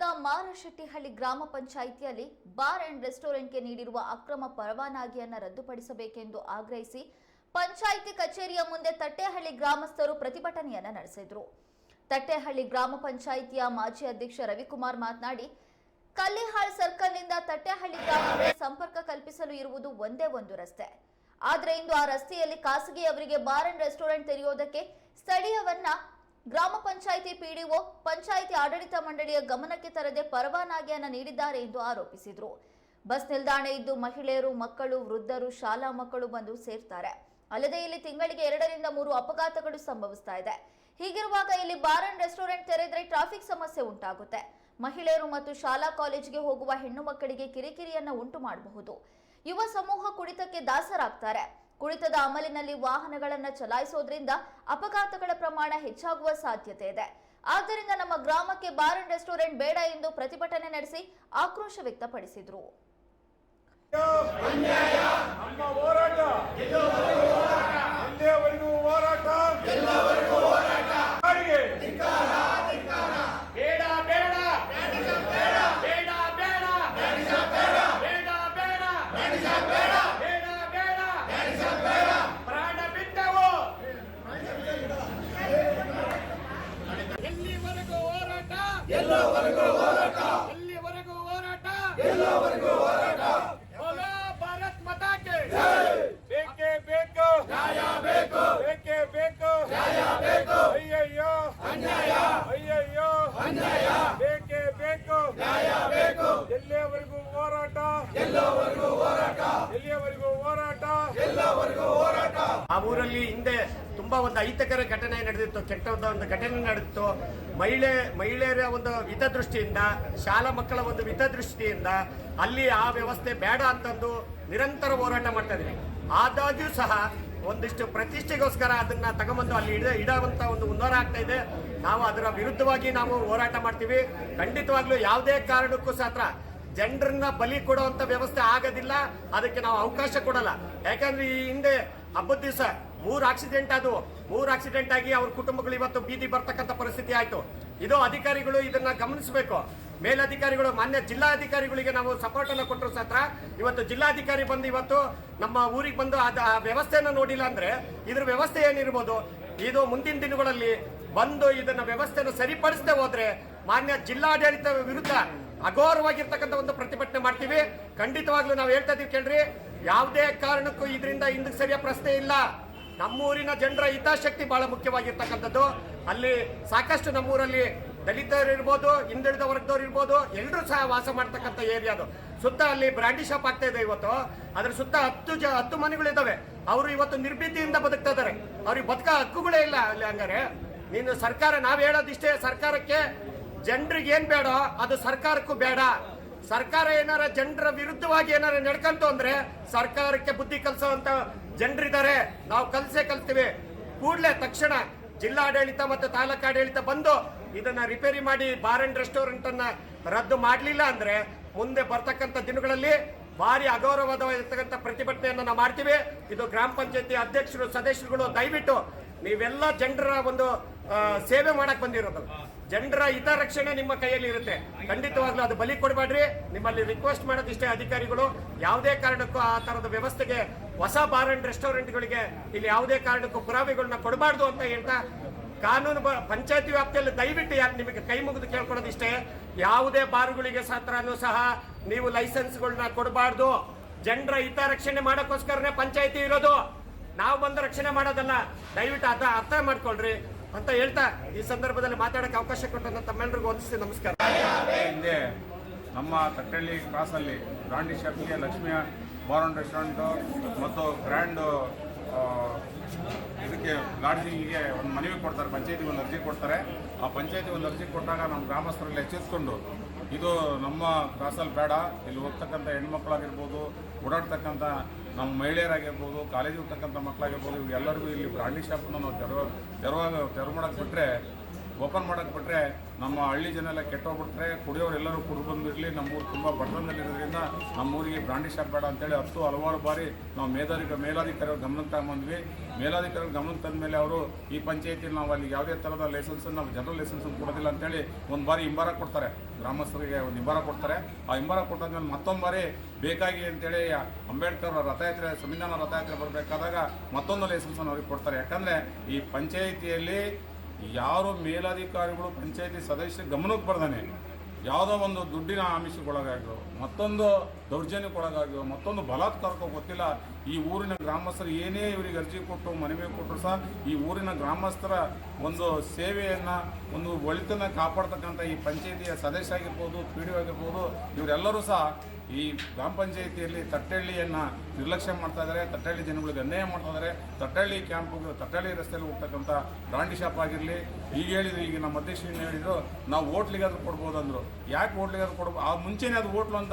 ಸಮೀಪದ ಮಾರಶೆಟ್ಟಿಹಳ್ಳಿ ಗ್ರಾಮ ಪಂಚಾಯಿತಿಯಲ್ಲಿ ಬಾರ್ ಅಂಡ್ ರೆಸ್ಟೋರೆಂಟ್ಗೆ ನೀಡಿರುವ ಅಕ್ರಮ ಪರವಾನಗಿಯನ್ನು ರದ್ದುಪಡಿಸಬೇಕೆಂದು ಆಗ್ರಹಿಸಿ ಪಂಚಾಯಿತಿ ಕಚೇರಿಯ ಮುಂದೆ ತಟ್ಟೆಹಳ್ಳಿ ಗ್ರಾಮಸ್ಥರು ಪ್ರತಿಭಟನೆಯನ್ನ ನಡೆಸಿದರು. ತಟ್ಟೆಹಳ್ಳಿ ಗ್ರಾಮ ಪಂಚಾಯಿತಿಯ ಮಾಜಿ ಅಧ್ಯಕ್ಷ ರವಿಕುಮಾರ್ ಮಾತನಾಡಿ, ಕಲ್ಲಿಹಾಳ್ ಸರ್ಕಲ್ನಿಂದ ತಟ್ಟೆಹಳ್ಳಿ ಗ್ರಾಮಕ್ಕೆ ಸಂಪರ್ಕ ಕಲ್ಪಿಸಲು ಇರುವುದು ಒಂದೇ ಒಂದು ರಸ್ತೆ. ಆದರೆ ಇಂದು ಆ ರಸ್ತೆಯಲ್ಲಿ ಖಾಸಗಿಯವರಿಗೆ ಬಾರ್ ಅಂಡ್ ರೆಸ್ಟೋರೆಂಟ್ ತೆರೆಯೋದಕ್ಕೆ ಸ್ಥಳೀಯವನ್ನ ಗ್ರಾಮ ಪಂಚಾಯಿತಿ ಪಿಡಿಒ, ಪಂಚಾಯಿತಿ ಆಡಳಿತ ಮಂಡಳಿಯ ಗಮನಕ್ಕೆ ತರದೆ ಪರವಾನಗಿಯನ್ನು ನೀಡಿದ್ದಾರೆ ಎಂದು ಆರೋಪಿಸಿದರು. ಬಸ್ ನಿಲ್ದಾಣ ಇದ್ದು ಮಹಿಳೆಯರು, ಮಕ್ಕಳು, ವೃದ್ಧರು, ಶಾಲಾ ಮಕ್ಕಳು ಬಂದು ಸೇರ್ತಾರೆ. ಅಲ್ಲದೆ ಇಲ್ಲಿ ತಿಂಗಳಿಗೆ ಎರಡರಿಂದ ಮೂರು ಅಪಘಾತಗಳು ಸಂಭವಿಸ್ತಾ ಇದೆ. ಹೀಗಿರುವಾಗ ಇಲ್ಲಿ ಬಾರ್ ಅಂಡ್ ರೆಸ್ಟೋರೆಂಟ್ ತೆರೆದರೆ ಟ್ರಾಫಿಕ್ ಸಮಸ್ಯೆ ಉಂಟಾಗುತ್ತೆ. ಮಹಿಳೆಯರು ಮತ್ತು ಶಾಲಾ ಕಾಲೇಜಿಗೆ ಹೋಗುವ ಹೆಣ್ಣು ಮಕ್ಕಳಿಗೆ ಕಿರಿಕಿರಿಯನ್ನು ಉಂಟು ಮಾಡಬಹುದು. ಯುವ ಸಮೂಹ ಕುಡಿತಕ್ಕೆ ದಾಸರಾಗ್ತಾರೆ. ಕುಡಿತದ ಅಮಲಿನಲ್ಲಿ ವಾಹನಗಳನ್ನು ಚಲಾಯಿಸೋದ್ರಿಂದ ಅಪಘಾತಗಳ ಪ್ರಮಾಣ ಹೆಚ್ಚಾಗುವ ಸಾಧ್ಯತೆ ಇದೆ. ಆದ್ದರಿಂದ ನಮ್ಮ ಗ್ರಾಮಕ್ಕೆ ಬಾರ್ ಅಂಡ್ ರೆಸ್ಟೋರೆಂಟ್ ಬೇಡ ಎಂದು ಪ್ರತಿಭಟನೆ ನಡೆಸಿ ಆಕ್ರೋಶ ವ್ಯಕ್ತಪಡಿಸಿದ್ರು ನಮ್ಮ ಹೋರಾಟ ಇಲ್ಲಿಯವರೆಗೂ ಹೋರಾಟ ಯಾರಿಗೆ? ಬೇಡ ಬೇಡ ಬೇಡ ಬೇಡ ಬೇಡ ಬೇಡ ಬೇಡ ಪ್ರಾಣ ಬಿಟ್ಟವು ಎಲ್ಲಿವರೆಗೂ ಹೋರಾಟ ಒಂದು ಅಹಿತಕರ ಘಟನೆ ನಡೆದಿತ್ತು ಕೆಟ್ಟ ಒಂದು ಘಟನೆ ನಡೆದಿತ್ತು. ಮಹಿಳೆ, ಮಹಿಳೆಯರ ಒಂದು ಹಿತದೃಷ್ಟಿಯಿಂದ, ಶಾಲಾ ಮಕ್ಕಳ ಒಂದು ಹಿತದೃಷ್ಟಿಯಿಂದ ಅಲ್ಲಿ ಆ ವ್ಯವಸ್ಥೆ ಬೇಡ ಅಂತಂದು ನಿರಂತರ ಹೋರಾಟ ಮಾಡ್ತಾ ಇದ್ದೀನಿ ಆದಾಗ್ಯೂ ಸಹ ಒಂದಿಷ್ಟು ಪ್ರತಿಷ್ಠೆಗೋಸ್ಕರ ಅದನ್ನ ತಗೊಂಬಂದು ಅಲ್ಲಿ ಇಡ, ಇಡುವಂತ ಒಂದು ಹುನ್ನಾರ ಆಗ್ತಾ ಇದೆ. ನಾವು ಅದರ ವಿರುದ್ಧವಾಗಿ ನಾವು ಹೋರಾಟ ಮಾಡ್ತೀವಿ. ಖಂಡಿತವಾಗ್ಲೂ ಯಾವುದೇ ಕಾರಣಕ್ಕೂ ಸಹ ಜನರನ್ನ ಬಲಿ ಕೊಡುವಂತ ವ್ಯವಸ್ಥೆ ಆಗೋದಿಲ್ಲ. ಅದಕ್ಕೆ ನಾವು ಅವಕಾಶ ಕೊಡಲ್ಲ. ಯಾಕಂದ್ರೆ ಈ ಹಿಂದೆ ಹಬ್ಬದ ದಿವಸ ಮೂರು ಆಕ್ಸಿಡೆಂಟ್ ಅದು. ಮೂರು ಆಕ್ಸಿಡೆಂಟ್ ಆಗಿ ಅವ್ರ ಕುಟುಂಬಗಳು ಇವತ್ತು ಬೀದಿ ಬರ್ತಕ್ಕಂಥ ಪರಿಸ್ಥಿತಿ ಆಯ್ತು. ಇದು ಅಧಿಕಾರಿಗಳು ಇದನ್ನ ಗಮನಿಸಬೇಕು. ಮೇಲಧಿಕಾರಿಗಳು, ಮಾನ್ಯ ಜಿಲ್ಲಾಧಿಕಾರಿಗಳಿಗೆ ನಾವು ಸಪೋರ್ಟ್ ಅನ್ನು ಕೊಟ್ಟರು ಸತ್ರ ಇವತ್ತು ಜಿಲ್ಲಾಧಿಕಾರಿ ಬಂದು ಇವತ್ತು ನಮ್ಮ ಊರಿಗೆ ಬಂದು ಅದ, ಆ ವ್ಯವಸ್ಥೆಯನ್ನು ನೋಡಿಲ್ಲ ಅಂದ್ರೆ ಇದ್ರ ವ್ಯವಸ್ಥೆ ಏನಿರ್ಬೋದು? ಇದು ಮುಂದಿನ ದಿನಗಳಲ್ಲಿ ಬಂದು ಇದನ್ನ ವ್ಯವಸ್ಥೆಯನ್ನು ಸರಿಪಡಿಸದೆ ಹೋದ್ರೆ ಮಾನ್ಯ ಜಿಲ್ಲಾಡಳಿತ ವಿರುದ್ಧ ಅಘೋರವಾಗಿರ್ತಕ್ಕಂಥ ಒಂದು ಪ್ರತಿಭಟನೆ ಮಾಡ್ತೀವಿ. ಖಂಡಿತವಾಗ್ಲೂ ನಾವು ಹೇಳ್ತಾ ಇದೀವಿ ಕೇಳ್ರಿ. ಯಾವುದೇ ಕಾರಣಕ್ಕೂ ಇದರಿಂದ ಹಿಂದಕ್ಕೆ ಸರಿಯ ಪ್ರಶ್ನೆ ಇಲ್ಲ. ನಮ್ಮೂರಿನ ಜನರ ಹಿತಾಸಕ್ತಿ ಬಹಳ ಮುಖ್ಯವಾಗಿರ್ತಕ್ಕಂಥದ್ದು. ಅಲ್ಲಿ ಸಾಕಷ್ಟು ನಮ್ಮೂರಲ್ಲಿ ದಲಿತರು ಇರ್ಬೋದು, ಹಿಂದುಳಿದ ವರ್ಗದವ್ರು ಇರ್ಬೋದು ಎಲ್ಲರೂ ಸಹ ವಾಸ ಮಾಡ್ತಕ್ಕಂಥ ಏರಿಯಾ ಅದು. ಸುತ್ತ ಅಲ್ಲಿ ಬ್ರಾಂಡಿ ಶಾಪ್ ಆಗ್ತಾ ಇದೆ ಇವತ್ತು. ಅದ್ರ ಸುತ್ತ ಹತ್ತು ಜ, ಹತ್ತು ಮನೆಗಳಿದ್ದಾವೆ ಅವರು ಇವತ್ತು ನಿರ್ಭೀತಿಯಿಂದ ಬದುಕ್ತಾ ಇದ್ದಾರೆ ಅವ್ರಿಗೆ ಬದುಕ ಹಕ್ಕುಗಳೇ ಇಲ್ಲ ಅಲ್ಲಿ ಹಂಗಾರೆ. ನೀನು ಸರ್ಕಾರ, ನಾವ್ ಹೇಳೋದಿಷ್ಟೇ ಸರ್ಕಾರಕ್ಕೆ ಜನರಿಗೆ ಏನು ಬೇಡ ಅದು ಸರ್ಕಾರಕ್ಕೂ ಬೇಡ. ಸರ್ಕಾರ ಏನಾರ ಜನರ ವಿರುದ್ಧವಾಗಿ ಏನಾರ ನಡ್ಕಂತು ಅಂದ್ರೆ ಸರ್ಕಾರಕ್ಕೆ ಬುದ್ಧಿ ಕಲಿಸುವಂತ ಜನರಿದ್ದಾರೆ. ನಾವು ಕಲಸೇ ಕಲ್ತೀವಿ ಕೂಡಲೇ ತಕ್ಷಣ ಜಿಲ್ಲಾಡಳಿತ ಮತ್ತು ತಾಲೂಕಾಡಳಿತ ಬಂದು ಇದನ್ನ ರಿಪೇರಿ ಮಾಡಿ ಬಾರ್ ಅಂಡ್ ರೆಸ್ಟೋರೆಂಟ್ ಅನ್ನ ರದ್ದು ಮಾಡಲಿಲ್ಲ ಅಂದ್ರೆ ಮುಂದೆ ಬರ್ತಕ್ಕಂಥ ದಿನಗಳಲ್ಲಿ ಭಾರಿ ಅಗೌರವವಾಗಿರ್ತಕ್ಕಂಥ ಪ್ರತಿಭಟನೆಯನ್ನು ನಾವು ಮಾಡ್ತೀವಿ. ಇದು ಗ್ರಾಮ ಪಂಚಾಯತಿ ಅಧ್ಯಕ್ಷರು, ಸದಸ್ಯರುಗಳು ದಯವಿಟ್ಟು ನೀವೆಲ್ಲ ಜನರ ಒಂದು ಸೇವೆ ಮಾಡಕ್ ಬಂದಿರೋದು. ಜನರ ಹಿತರಕ್ಷಣೆ ನಿಮ್ಮ ಕೈಯಲ್ಲಿ ಇರುತ್ತೆ. ಖಂಡಿತವಾಗ್ಲೂ ಅದು ಬಲಿ ಕೊಡಬೇಡ್ರಿ. ನಿಮ್ಮಲ್ಲಿ ರಿಕ್ವೆಸ್ಟ್ ಮಾಡೋದಿಷ್ಟೇ ಅಧಿಕಾರಿಗಳು. ಯಾವುದೇ ಕಾರಣಕ್ಕೂ ಆ ತರದ ವ್ಯವಸ್ಥೆಗೆ ಹೊಸ ಬಾರ್ ಅಂಡ್ ರೆಸ್ಟೋರೆಂಟ್ಗಳಿಗೆ ಇಲ್ಲಿ ಯಾವುದೇ ಕಾರಣಕ್ಕೂ ಪುರಾವೆಗಳನ್ನ ಕೊಡಬಾರ್ದು ಅಂತ ಹೇಳ್ತಾ ಕಾನೂನು ಪಂಚಾಯತಿ ವ್ಯಾಪ್ತಿಯಲ್ಲಿ ದಯವಿಟ್ಟು ಯಾರು ನಿಮಗೆ ಕೈ ಮುಗಿದು ಕೇಳ್ಕೊಳ್ಳೋದಿಷ್ಟೇ. ಯಾವುದೇ ಬಾರುಗಳಿಗೆ ಸತ್ರನೂ ಸಹ ನೀವು ಲೈಸೆನ್ಸ್ಗಳನ್ನ ಕೊಡಬಾರ್ದು. ಜನರ ಹಿತರಕ್ಷಣೆ ಮಾಡೋಕ್ಕೋಸ್ಕರನೇ ಪಂಚಾಯತಿ ಇರೋದು. ನಾವು ಬಂದು ರಕ್ಷಣೆ ಮಾಡೋದಲ್ಲ. ದಯವಿಟ್ಟು ಅರ್ಥ ಅರ್ಥ ಮಾಡ್ಕೊಳ್ರಿ. ಅಂತ ಹೇಳ್ತಾ ಈ ಸಂದರ್ಭದಲ್ಲಿ ಮಾತಾಡಕ್ಕೆ ಅವಕಾಶ ಕೊಟ್ಟಂತ ತಮ್ಮೆಲ್ಲರಿಗೂ ಒಂದಿಸಿ ನಮಸ್ಕಾರ. ಹಿಂದೆ ನಮ್ಮ ತಟ್ಟಳ್ಳಿ ಕ್ರಾಸಲ್ಲಿ ಬ್ರಾಂಡಿ ಶಾಪ್ಗೆ ಲಕ್ಷ್ಮಿಯ ಬಾರನ್ ರೆಸ್ಟೋರೆಂಟು ಮತ್ತು ಗ್ರ್ಯಾಂಡು ಇದಕ್ಕೆ ಲಾಡ್ಜಿಂಗಿಗೆ ಒಂದು ಮನವಿ ಕೊಡ್ತಾರೆ, ಪಂಚಾಯತಿಗೆ ಒಂದು ಅರ್ಜಿ ಕೊಡ್ತಾರೆ. ಆ ಪಂಚಾಯತಿ ಒಂದು ಅರ್ಜಿ ಕೊಟ್ಟಾಗ ನಮ್ಮ ಗ್ರಾಮಸ್ಥರಲ್ಲಿ ಎಚ್ಚೆತ್ಕೊಂಡು, ಇದು ನಮ್ಮ ಕ್ರಾಸಲ್ಲಿ ಬೇಡ, ಇಲ್ಲಿ ಹೋಗ್ತಕ್ಕಂಥ ಹೆಣ್ಮಕ್ಳಾಗಿರ್ಬೋದು, ಓಡಾಡ್ತಕ್ಕಂಥ ನಮ್ಮ ಮಹಿಳೆಯರಾಗಿರ್ಬೋದು, ಕಾಲೇಜಿಗೆ ಹೋಗ್ತಕ್ಕಂಥ ಮಕ್ಕಳಾಗಿರ್ಬೋದು, ಇವ್ರಿಗೆಲ್ಲರಿಗೂ ಇಲ್ಲಿ ಬ್ರಾಂಡಿ ಶಾಪನ್ನು ನಾವು ತೆರವ ತೆರವಾಗ ತೆರವು ಮಾಡೋಕ್ಕೆ ಬಿಟ್ಟರೆ ಓಪನ್ ಮಾಡಕ್ಕೆ ಬಿಟ್ಟರೆ ನಮ್ಮ ಹಳ್ಳಿ ಜನ ಎಲ್ಲ ಕೆಟ್ಟೋಗ್ಬಿಟ್ರೆ ಕುಡಿಯೋರು ಎಲ್ಲರೂ ಕುಡಿದು ಬಂದಿರಲಿ ನಮ್ಮೂರು ತುಂಬ ಬಡತನದಲ್ಲಿರೋದ್ರಿಂದ ನಮ್ಮೂರಿಗೆ ಬ್ರಾಂಡಿ ಶಾಪ್ ಬೇಡ ಅಂತೇಳಿ ಹತ್ತು ಹಲವಾರು ಬಾರಿ ನಾವು ಮೇಧಾಧಿಕ ಮೇಲಾಧಿಕಾರಿಗಳು ಗಮನಕ್ಕೆ ತಗೊಂಬಂದ್ವಿ. ಮೇಲಾಧಿಕಾರಿಗಳು ಗಮನಕ್ಕೆ ತಂದ ಮೇಲೆ ಅವರು ಈ ಪಂಚಾಯತಿಯಲ್ಲಿ ನಾವು ಅಲ್ಲಿ ಯಾವುದೇ ಥರದ ಲೈಸೆನ್ಸ್ ನಾವು ಜನರಲ್ ಲೈಸೆನ್ಸ್ ಕೊಡೋದಿಲ್ಲ ಅಂತೇಳಿ ಒಂದು ಬಾರಿ ಹಿಂಬಾರ ಕೊಡ್ತಾರೆ. ಗ್ರಾಮಸ್ಥರಿಗೆ ಒಂದು ಹಿಂಬಾರ ಕೊಡ್ತಾರೆ. ಆ ಹಿಂಬಾರ ಕೊಟ್ಟಾದ್ಮೇಲೆ ಮತ್ತೊಂದು ಬಾರಿ ಬೇಕಾಗಿ ಅಂತೇಳಿ ಅಂಬೇಡ್ಕರ್ ರಥಯಾತ್ರೆ ಸಂವಿಧಾನ ರಥಯಾತ್ರೆ ಬರಬೇಕಾದಾಗ ಮತ್ತೊಂದು ಲೈಸೆನ್ಸನ್ನು ಅವ್ರಿಗೆ ಕೊಡ್ತಾರೆ. ಯಾಕಂದರೆ ಈ ಪಂಚಾಯಿತಿಯಲ್ಲಿ ಯಾರು ಮೇಲಾಧಿಕಾರಿಗಳು, ಪಂಚಾಯಿತಿ ಸದಸ್ಯ ಗಮನಕ್ಕೆ ಬರ್ದಾನೆ. ಯಾವುದೋ ಒಂದು ದುಡ್ಡಿನ ಆಮಿಷಕ್ಕೊಳಗಾಗಿರೋ ಮತ್ತೊಂದು ದೌರ್ಜನ್ಯಕ್ಕೊಳಗಾಗಿರೋ ಮತ್ತೊಂದು ಬಲಾತ್ಕಾರಕ್ಕೋ ಗೊತ್ತಿಲ್ಲ. ಈ ಊರಿನ ಗ್ರಾಮಸ್ಥರು ಏನೇ ಇವರಿಗೆ ಅರ್ಜಿ ಕೊಟ್ಟು ಮನವಿ ಕೊಟ್ಟರು ಸಹ ಈ ಊರಿನ ಗ್ರಾಮಸ್ಥರ ಒಂದು ಸೇವೆಯನ್ನು, ಒಂದು ಒಳಿತನ್ನು ಕಾಪಾಡ್ತಕ್ಕಂಥ ಈ ಪಂಚಾಯಿತಿಯ ಸದಸ್ಯ ಆಗಿರ್ಬೋದು, ಪಿ ಡಿ ಆಗಿರ್ಬೋದು, ಇವರೆಲ್ಲರೂ ಸಹ ಈ ಗ್ರಾಮ ಪಂಚಾಯಿತಿಯಲ್ಲಿ ತಟ್ಟಹಳ್ಳಿಯನ್ನು ನಿರ್ಲಕ್ಷ್ಯ ಮಾಡ್ತಾ ಇದ್ದಾರೆ ತಟ್ಟಹಳ್ಳಿ ಜನಗಳಿಗೆ ಅನ್ಯಾಯ ಮಾಡ್ತಾ ಇದ್ದಾರೆ ತಟ್ಟಹಳ್ಳಿ ಕ್ಯಾಂಪ್ ತಟ್ಟಹಳ್ಳಿ ರಸ್ತೆಯಲ್ಲಿ ಹೋಗ್ತಕ್ಕಂಥ ಬ್ರಾಂಡಿ ಶಾಪ್ ಆಗಿರಲಿ, ಈಗ ಹೇಳಿದ್ರು, ಈಗ ನಮ್ಮ ಅಧ್ಯಕ್ಷರು ಹೇಳಿದ್ರು, ನಾವು ಹೋಟ್ಲಿಗಾದ್ರೂ ಕೊಡ್ಬೋದು ಅಂದರು ಯಾಕೆ ಹೋಟ್ಲಿಗಾದ್ರೂ ಕೊಡ್ಬೋದು ಆ ಮುಂಚೆನೇ ಅದು ಹೋಟ್ಲು ಅಂತ